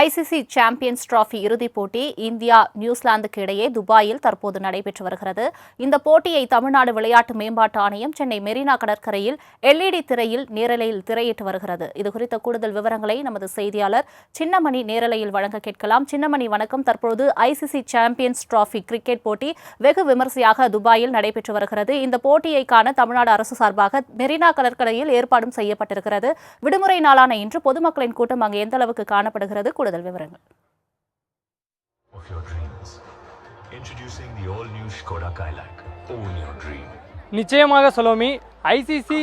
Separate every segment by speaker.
Speaker 1: ICC champions trophy இறுதிப் போட்டி India நியூசிலாந்துக்கு இடையே துபாயில் தற்போது நடைபெற்று வருகிறது. இந்த போட்டியை தமிழ்நாடு விளையாட்டு மேம்பாட்டு ஆணையம் சென்னை மெரினா கடற்கரையில் எல்இடி திரையில் நேரலையில் திரையிட்டு வருகிறது. இதுகுறித்த கூடுதல் விவரங்களை நமது செய்தியாளர் சின்னமணி நேரலையில் வழங்க கேட்கலாம். சின்னமணி வணக்கம். தற்போது ஐசிசி சாம்பியன்ஸ் டிராஃபி கிரிக்கெட் போட்டி வெகு விமர்சையாக துபாயில் நடைபெற்று வருகிறது. இந்த போட்டியை காண தமிழ்நாடு அரசு சார்பாக மெரினா கடற்கரையில் ஏற்பாடும் செய்யப்பட்டிருக்கிறது. விடுமுறை நாளான இன்று பொதுமக்களின் கூட்டம் அங்கு எந்த அளவுக்கு காணப்படுகிறது? கூடுதல் விவரங்கள்
Speaker 2: of your dreams. Introducing the all-new Skoda Kailak. Own your dream.
Speaker 3: நிச்சயமாக சலோமி ஐசிசி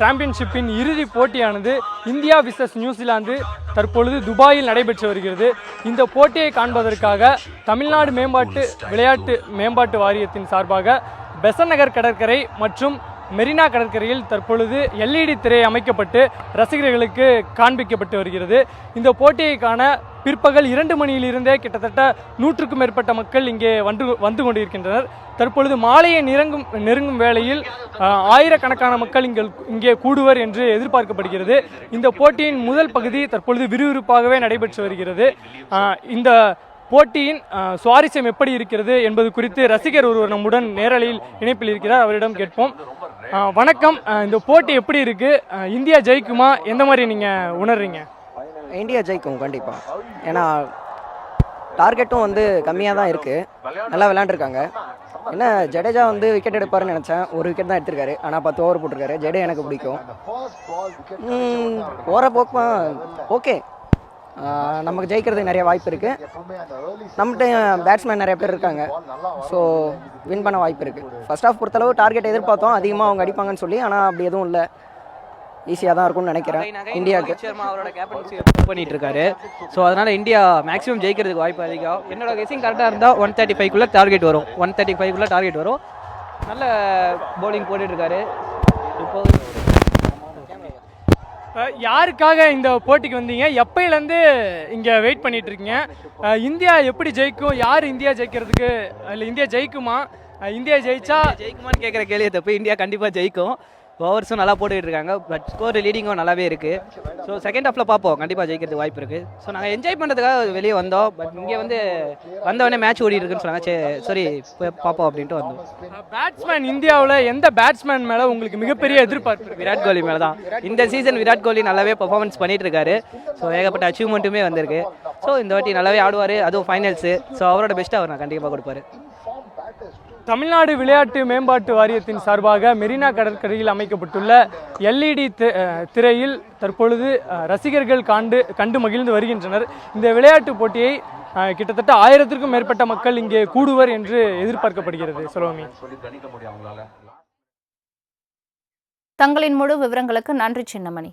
Speaker 3: சாம்பியன்ஷிப்பின் இறுதி போட்டியானது இந்தியா விசஸ் நியூசிலாந்து தற்பொழுது துபாயில் நடைபெற்று வருகிறது இந்த போட்டியை காண்பதற்காக தமிழ்நாடு மேம்பாட்டு விளையாட்டு மேம்பாட்டு வாரியத்தின் சார்பாக பெசன் நகர் கடற்கரை மற்றும் மெரினா கடற்கரையில் தற்பொழுது எல்இடி திரை அமைக்கப்பட்டு ரசிகர்களுக்கு காண்பிக்கப்பட்டு வருகிறது. இந்த போட்டியை காண பிற்பகல் இரண்டு மணியிலிருந்தே கிட்டத்தட்ட நூற்றுக்கும் மேற்பட்ட மக்கள் இங்கே வந்து வந்து கொண்டிருக்கின்றனர். தற்பொழுது மாலையை நெருங்கும் நெருங்கும் வேளையில் ஆயிரக்கணக்கான மக்கள் இங்கே இங்கே கூடுவர் என்று எதிர்பார்க்கப்படுகிறது. இந்த போட்டியின் முதல் பகுதி தற்பொழுது விறுவிறுப்பாகவே நடைபெற்று வருகிறது. இந்த போட்டியின் சுவாரஸ்யம் எப்படி இருக்கிறது என்பது குறித்து ரசிகர் ஒருவர் நம்முடன் நேரலையில் இணைப்பில் இருக்கிறார். அவரிடம் கேட்போம். வணக்கம். இந்த போட்டி எப்படி இருக்குது இந்தியா ஜெயிக்குமா? எந்த மாதிரி நீங்கள் உணர்றீங்க?
Speaker 4: இந்தியா ஜெயிக்கும் கண்டிப்பாக ஏன்னா டார்கெட்டும் வந்து கம்மியாக தான் இருக்குது நல்லா விளாண்டுருக்காங்க என்ன ஜடேஜா வந்து விக்கெட் எடுப்பாருன்னு நினச்சேன். ஒரு விக்கெட் தான் எடுத்திருக்காரு. ஆனால் பத்து ஓவர் போட்டிருக்காரு. ஜடே எனக்கு பிடிக்கும். ம், போகிற ஓகே நமக்கு ஜெயிக்கிறதுக்கு நிறைய வாய்ப்பு இருக்குது நம்மகிட்ட பேட்ஸ்மேன் நிறைய பேர் இருக்காங்க. ஸோ வின் பண்ண வாய்ப்பு இருக்குது ஃபர்ஸ்ட் ஹாஃப் பொறுத்தளவு டார்கெட் எதிர்பார்த்தோம். அதிகமாக அவங்க அடிப்பாங்கன்னு சொல்லி ஆனால் அப்படி எதுவும் இல்லை. ஈஸியாக தான் இருக்கும்னு நினைக்கிறேன். இந்தியாவுக்கு
Speaker 5: அவரோட கேப்டன்சி பண்ணிட்டு இருக்காரு ஸோ அதனால இந்தியா மேக்ஸிமம் ஜெயிக்கிறதுக்கு வாய்ப்பு அதிகம். என்னோட கெஸிங் கரெக்டாக இருந்தால் ஒன் தேர்ட்டி ஃபைவ்க்குள்ளே டார்கெட் வரும். ஒன் தேர்ட்டி ஃபைவ்க்குள்ளே டார்கெட் வரும். நல்ல பவுலிங் போட்டுட்டு இருக்காரு இப்போ
Speaker 3: யாருக்காக இந்த போட்டிக்கு வந்தீங்க? எப்பயிலேருந்து இங்கே வெயிட் பண்ணிட்டு இருக்கீங்க இந்தியா எப்படி ஜெயிக்கும்? யார் இந்தியா ஜெயிக்கிறதுக்கு இல்லை இந்தியா ஜெயிக்குமா? இந்தியா ஜெயிச்சா
Speaker 5: ஜெயிக்குமான்னு கேட்குற கேள்வி தப்பு. இந்தியா கண்டிப்பாக ஜெயிக்கும். ஓவர்ஸும் நல்லா போட்டுக்கிட்டு இருக்காங்க பட் ஸ்கோர் லீடிங்கும் நல்லாவே இருக்குது ஸோ செகண்ட் ஹாஃபில் பார்ப்போம். கண்டிப்பாக ஜெயிக்கிறதுக்கு வாய்ப்பு இருக்குது ஸோ நாங்கள் என்ஜாய் பண்ணுறதுக்காக வெளியே வந்தோம். பட் இங்கே வந்து வந்தவொடனே மேட்ச் ஓடி இருக்குன்னு சொன்னாங்க. சரி சாரி பார்ப்போம் அப்படின்ட்டு வந்தோம்.
Speaker 3: பேட்ஸ்மேன் இந்தியாவில் எந்த பேட்ஸ்மேன் மேலே உங்களுக்கு மிகப்பெரிய எதிர்பார்ப்பு?
Speaker 5: விராட் கோலி மேலே தான் இந்த சீசன் விராட் கோலி நல்லாவே பெர்ஃபார்மன்ஸ் பண்ணிட்டு இருக்காரு ஸோ ஏகப்பட்ட அச்சீவ்மெண்ட்டுமே வந்திருக்கு. ஸோ இந்த வாட்டி நல்லாவே ஆடுவார். அதுவும் ஃபைனல்ஸு ஸோ அவரோட பெஸ்ட்டாக அவர் நான் கண்டிப்பாக கொடுப்பாரு.
Speaker 3: தமிழ்நாடு விளையாட்டு மேம்பாட்டு வாரியத்தின் சார்பாக மெரினா கடற்கரையில் அமைக்கப்பட்டுள்ள எல்இடி திரையில் தற்பொழுது ரசிகர்கள் காண்டு கண்டு மகிழ்ந்து வருகின்றனர். இந்த விளையாட்டு போட்டியை கிட்டத்தட்ட ஆயிரத்திற்கும் மேற்பட்ட மக்கள் இங்கே கூடுவர் என்று எதிர்பார்க்கப்படுகிறது. சுலோமி.
Speaker 1: தங்களின் முழு விவரங்களுக்கு நன்றி சின்னமணி.